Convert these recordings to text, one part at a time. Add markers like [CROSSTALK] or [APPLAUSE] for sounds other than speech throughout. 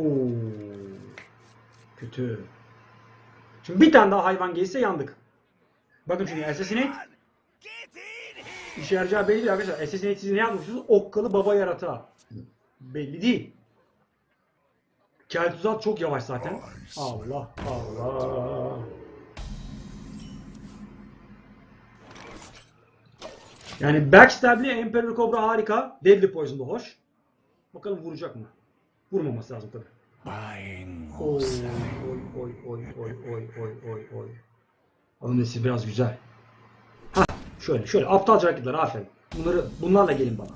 Oo. Kötü. Şimdi bir tane daha hayvan gelirse yandık. Bakın çünkü Assassinate işe yarayacağı belli değil arkadaşlar. Assassinate siz ne yapmışsınız? Okkalı baba yaratığa. Belli değil. Keltuzat çok yavaş zaten. Allah Allah. Yani Backstab'li Emperor Cobra harika. Deadly Poison da hoş. Bakalım vuracak mı? Vurmaması lazım tabii. Oy selling. oy oy oy oy oy oy oy. Alın nesi biraz güzel. Ha şöyle şöyle aptalca hareketler aferin. Bunları bunlarla gelin bana.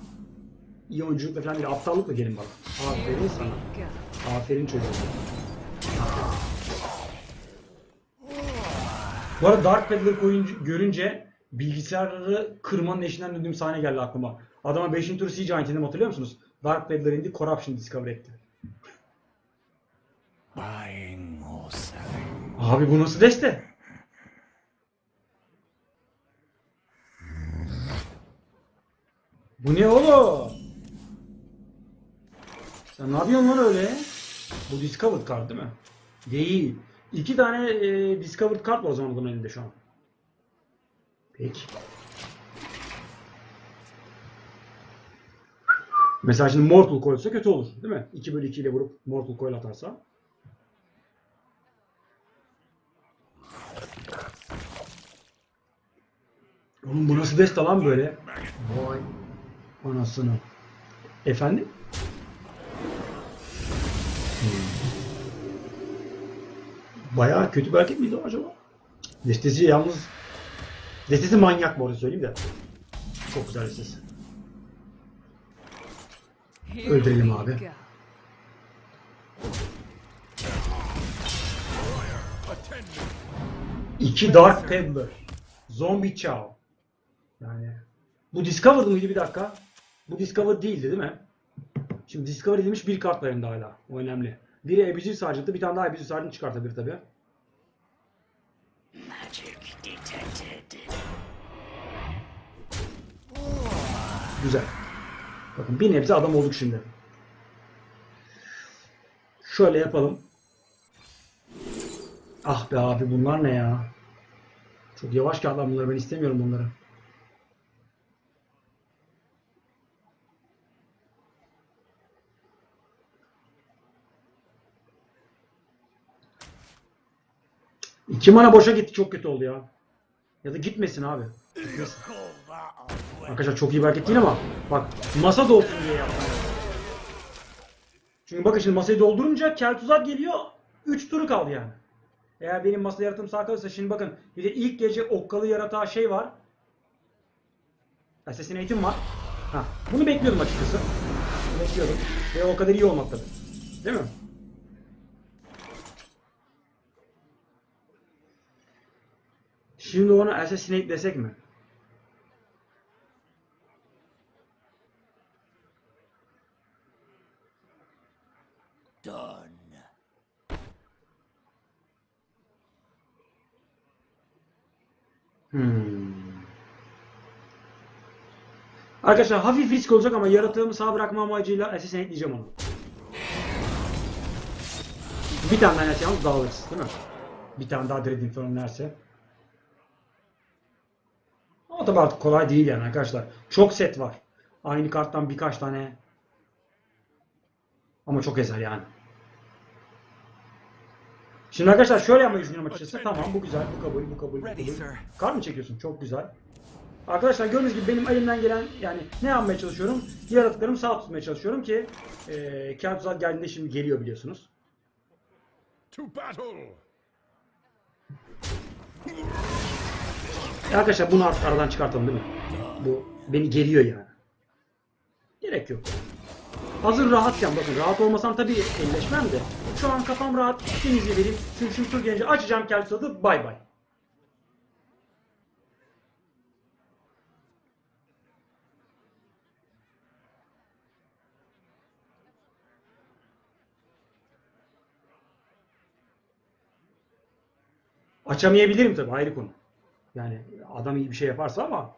İyi oyunculukla falan değil aptallıkla gelin bana. Aferin sana. Aferin çocuğum. Bu arada Dark Peddler görünce bilgisayarları kırmanın eşinden döndüğüm sahne geldi aklıma. Adama 5. tur Siege indim hatırlıyor musunuz? Dark Peddler indi Corruption discover etti. Abi bu nasıl deste? Bu ne oğlum? Sen ne yapıyorsun lan öyle? Bu Discovered kart değil mi? Değil. İki tane e, Discovered kart var o zaman adamın elinde şu an. Peki. Mesela şimdi Mortal koysa kötü olur değil mi? 2 bölü 2 ile vurup Mortal Coil atarsa. Oğlum bu nasıl deste lan böyle? Vay anasını. Efendim? Hmm. Bayağı kötü bir hareket miydi acaba? Destesi yalnız... Destesi manyak bu arada söyleyeyim de. Çok güzel destesi. Öldürelim abi. İki Dark Peddler. Zombie Chow. Yani bu Discovered mıydı bir dakika? Bu Discovered değildi değil mi? Şimdi Discover edilmiş bir kart var elinde hala. O önemli. Biri Abusive Sergeant'ı bir tane daha Abusive Sergeant çıkartabilir tabi. Güzel. Bakın bir nebze adam olduk şimdi. Şöyle yapalım. Ah be abi bunlar ne ya? Çok yavaş kağıtlar bunları ben istemiyorum bunları. İki mana boşa gitti çok kötü oldu ya. Ya da gitmesin abi. Arkadaşlar çok iyi bir hareket değil ama bak masa dolsun diye yaptım. Çünkü bakın şimdi masayı doldurunca Keltuzat geliyor. 3 turu kaldı yani. Eğer benim masa yaratım sağ kalırsa şimdi bakın bir de ilk gece okkalı yaratağı şey var. Assassinate'im var. Ha, bunu bekliyordum açıkçası. Bekliyordum. Ve o kadar iyi olmak tabii. Değil mi? Şimdi ona Assassinate desek mi? Done. Hmm. Arkadaşlar hafif risk olacak ama yaratığımı sağ bırakma amacıyla Assassinate diyeceğim onu. Bir tane daha yalnız dağılırız değil mi? Bir tane daha Dread Inferno inerse. Ama tabii artık kolay değil yani arkadaşlar. Çok set var. Aynı karttan birkaç tane. Ama çok ezer yani. Şimdi arkadaşlar şöyle yapmayı düşünüyorum açıkçası. Tamam bu güzel, bu kabul, bu kabul, bu kabul. Kar mı çekiyorsun? Çok güzel. Arkadaşlar gördüğünüz gibi benim elimden gelen yani ne yapmaya çalışıyorum? Yaratıklarımı sağ tutmaya çalışıyorum ki e, kağıt uzak geldiğinde şimdi geliyor biliyorsunuz. To battle! Arkadaşlar bunu artık aradan çıkartalım değil mi? Bu beni geriyor yani. Gerek yok. Hazır rahatken bakın rahat olmasam tabii elleşmem de. Şu an kafam rahat. İkinizi vereyim. Çünkü şimdi tur gelince açacağım Keltuzat'ı bay bay. Açamayabilirim tabii ayrı konu. Yani adam iyi bir şey yaparsa ama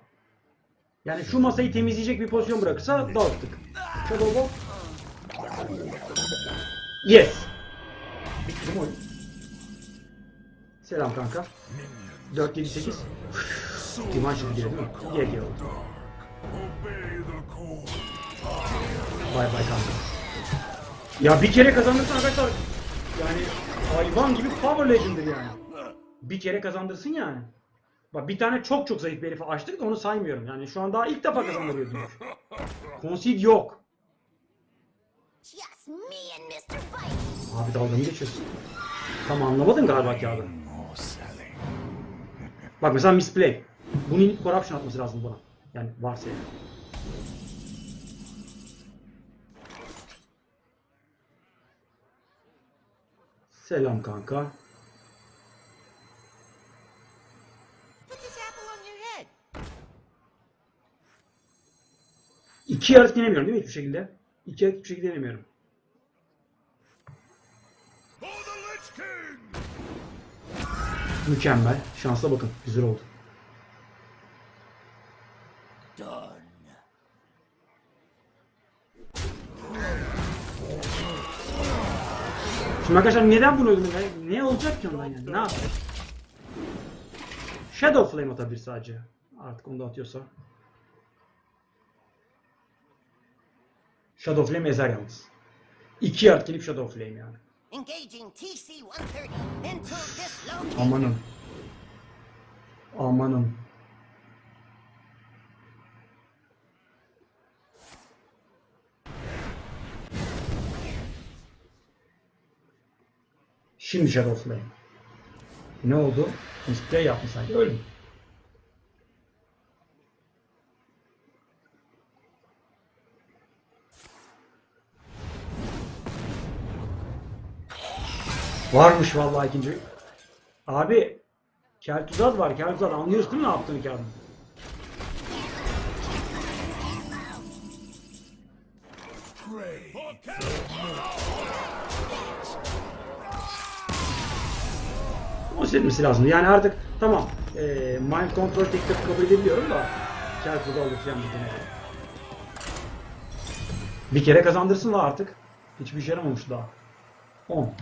yani şu masayı temizleyecek bir pozisyon bırakırsa dağıttık. Shadow. Yes. Bitti oyun? Selam kanka. 4 7 8. Diman şimdi geliyor değil mi? Call. Bay bay kanka. Ya bir kere kazandırsın arkadaşlar. Yani hayvan gibi power legend'dır yani. Bir kere kazandırsın yani. Bak bir tane çok çok zayıf bir herifi açtık da onu saymıyorum. Yani şu an daha ilk defa kazandırıyorsunuz. [LAUGHS] Concede yok. Abi dalga mı geçiyorsun? Tam anlamadın galiba kağıdı. or selling. Bak mesela misplay. Bunun corruption atması lazım buna. Yani varsa yani. Selam kanka. İki yaratık yenemiyorum değil mi hiçbir şekilde? İki yaratık hiçbir şekilde King! Mükemmel. Şansla bakın. Güzel oldu. Şimdi arkadaşlar neden bunu öldürdüm? Ne olacak ki ondan yani? Ne yapacak? Shadow Flame atabilir sadece. Artık onu da atıyorsa. Shadow Flame ezer yalnız. İki yard gelip Shadow Flame yani. Engaging TC-130 into dislocate. Amanın. Amanın. Şimdi Shadow Flame. Ne oldu? Display yaptı sanki. Öyle Varmış vallahi ikinci. Abi Keltuzad var. Keltuzad anlıyorsun değil mi ne yaptığını? Pray. O silmesi lazım. Yani artık tamam. E, mind control teknik kabul edebiliyorum da Keltuzad olur falan bir tane. Bir kere kazandırsın da artık. Hiçbir şey yaramamış daha. 10.